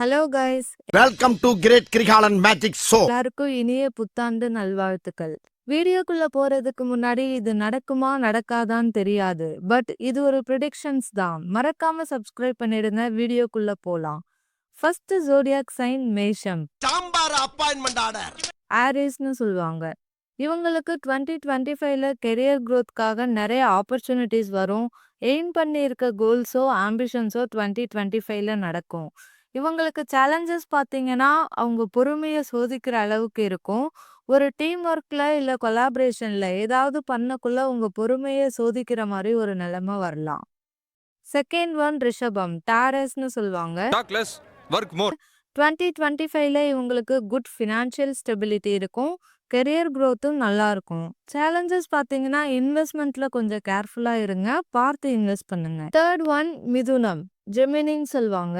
Hello guys welcome to great Kirikalan magic show எல்லாருக்கும் இனிய புத்தாண்டு நல்வாழ்த்துக்கள். வீடியோக்குள்ள போறதுக்கு முன்னாடி இது நடக்குமா நடக்காதான்னு தெரியாது. பட் இது ஒரு ப்ரிடிக்ஷன்ஸ் தான். மறக்காம சப்ஸ்கிரைப் பண்ணிடுங்க. வீடியோக்குள்ள போலாம். ஃபர்ஸ்ட் ஜோடியாக் சைன் மேஷம். சாம்பார் அப்பாயின்மெண்ட் ஆர்டர் ஆரிஸ்னு சொல்லுவாங்க. இவங்களுக்கு டுவெண்ட்டி டுவெண்ட்டி ஃபைவ்ல கெரியர் க்ரோத்காக நிறைய ஆப்பர்ச்சுனிட்டிஸ் வரும். எய்ம் பண்ணி இருக்க கோல்ஸோ ஆம்பிஷன்ஸோ டுவெண்ட்டி டுவெண்ட்டி ஃபைவ்ல நடக்கும். இவங்களுக்கு சேலஞ்சஸ் பார்த்தீங்கன்னா அவங்க பொறுமையை சோதிக்கிற அளவுக்கு இருக்கும். ஒரு டீம் ஒர்க்ல இல்லை கொலாபரேஷன்ல ஏதாவது பண்ணக்குள்ள உங்க பொறுமையை சோதிக்கிற மாதிரி ஒரு நிலைமை வரலாம். செகண்ட் ஒன் ரிஷபம் டாரஸ்னு சொல்லுவாங்க. டுவெண்ட்டி டுவெண்ட்டி ஃபைவ்ல இவங்களுக்கு குட் ஃபினான்ஷியல் ஸ்டெபிலிட்டி இருக்கும். கெரியர் க்ரோத்தும் நல்லாயிருக்கும் சேலஞ்சஸ் பார்த்தீங்கன்னா இன்வெஸ்ட்மெண்ட்ல கொஞ்சம் கேர்ஃபுல்லாக இருங்க. பார்த்து இன்வெஸ்ட் பண்ணுங்க. தேர்ட் ஒன் மிதுனம். ஜெமினின்னு சொல்லுவாங்க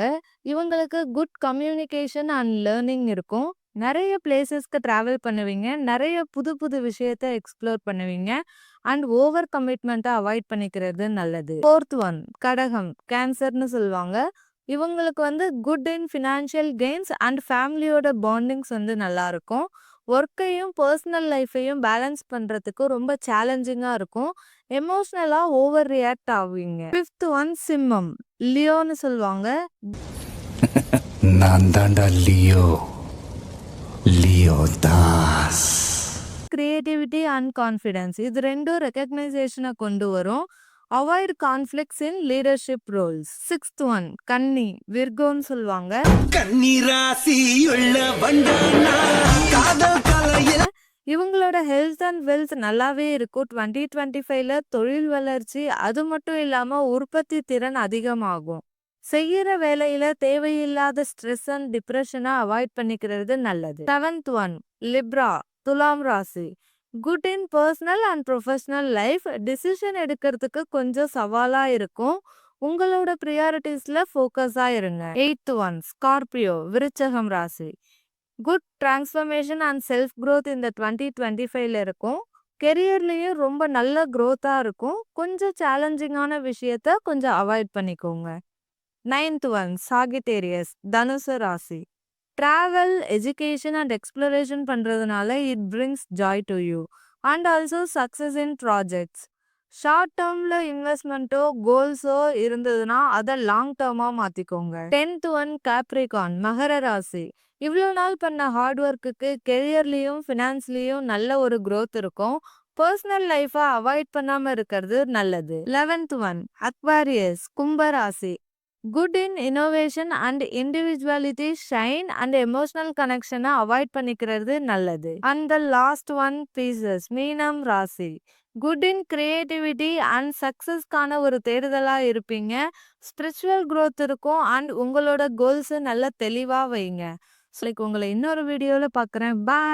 இவங்களுக்கு குட் கம்யூனிகேஷன் அண்ட் லேர்னிங் இருக்கும். நிறைய பிளேசஸ்க்கு ட்ராவல் பண்ணுவீங்க. நிறைய புது புது விஷயத்த எக்ஸ்ப்ளோர் பண்ணுவீங்க. அண்ட் ஓவர் கமிட்மெண்ட்டை அவாய்ட் பண்ணிக்கிறது நல்லது. ஃபோர்த் ஒன் கடகம். கேன்சர்னு சொல்லுவாங்க இவங்களுக்கு வந்து good in financial gains and ஃபேமிலியோட பாண்டிங்ஸ் வந்து நல்லா இருக்கும். ஒர்க்கையும் பர்சனல் லைஃப்பையும் பேலன்ஸ் பண்ணுறதுக்கு ரொம்ப சேலஞ்சிங்காக இருக்கும். எமோஷ்னலாக ஓவர் ரியாக்ட் ஆவீங்க. ஃபிஃப்த் ஒன் சிம்மம் லியோன்னு சொல்லுவாங்க நான் தாண்டா Leo. Leo Das. Creativity and confidence இது ரெண்டும் ரெக்கக்னைசேஷனை கொண்டு வரும். Avoid conflicts in leadership roles. Sixth one கன்னி விர்கோன்னு சொல்லுவாங்க வண்டானா காதல் கலையில் இவங்களோட ஹெல்த் அண்ட் வெல்த் நல்லாவே இருக்கும். டுவெண்ட்டி டுவெண்ட்டி ஃபைவ்ல தொழில் வளர்ச்சி அது மட்டும் இல்லாமல் உற்பத்தி திறன் அதிகமாகும். செய்யற வேலையில தேவையில்லாத ஸ்ட்ரெஸ் அண்ட் டிப்ரெஷனை அவாய்ட் பண்ணிக்கிறது நல்லது. செவன்த் ஒன் லிப்ரா துலாம் ராசி. Good in personal and professional life decision எடுக்கிறதுக்கு கொஞ்சம் சவாலாக இருக்கும். உங்களோட ப்ரியாரிட்டிஸில் ஃபோக்கஸாக இருங்க. எயித் ஒன் ஸ்கார்பியோ விருச்சகம் ராசி. Good transformation and self growth இந்த டுவெண்ட்டி டுவெண்ட்டி ஃபைவ்ல இருக்கும். கெரியர்லேயும் ரொம்ப நல்ல க்ரோத்தாக இருக்கும். கொஞ்சம் சேலஞ்சிங்கான விஷயத்த கொஞ்சம் அவாய்ட் பண்ணிக்கோங்க. நைன்த் ஒன் சாகிட்டேரியஸ் தனுசு ராசி. ட்ராவல் எஜுகேஷன் அண்ட் எக்ஸ்ப்ளரேஷன் பண்ணுறதுனால it brings joy to you and also success in projects short டேர்ம்ல இன்வெஸ்ட்மெண்ட்டோ கோல்ஸோ இருந்ததுன்னா அதை லாங் டேர்மா மாத்திக்கோங்க. டென்த் ஒன் கேப்ரிகான் மகர ராசி. இவ்வளோ நாள் பண்ண ஹார்ட் ஒர்க்குக்கு கெரியர்லேயும் ஃபினான்ஸ்லேயும் நல்ல ஒரு க்ரோத் இருக்கும். பர்சனல் லைஃப்பை அவாய்ட் பண்ணாமல் இருக்கிறது நல்லது. லெவன்த் ஒன் அக்வாரியஸ் கும்பராசி good in innovation and individuality shine and emotional கனெக்ஷனை அவாய்ட் பண்ணிக்கிறது நல்லது. And the last one Pisces மீனம் ராசி. குட் இன் கிரியேட்டிவிட்டி அண்ட் சக்ஸஸ்க்கான ஒரு தேடுதலாக இருப்பீங்க. ஸ்பிரிச்சுவல் க்ரோத் இருக்கும் அண்ட் உங்களோட கோல்ஸு நல்ல தெளிவாக வைங்க. லைக் உங்களை இன்னொரு வீடியோவில் பார்க்குறேன் பாய்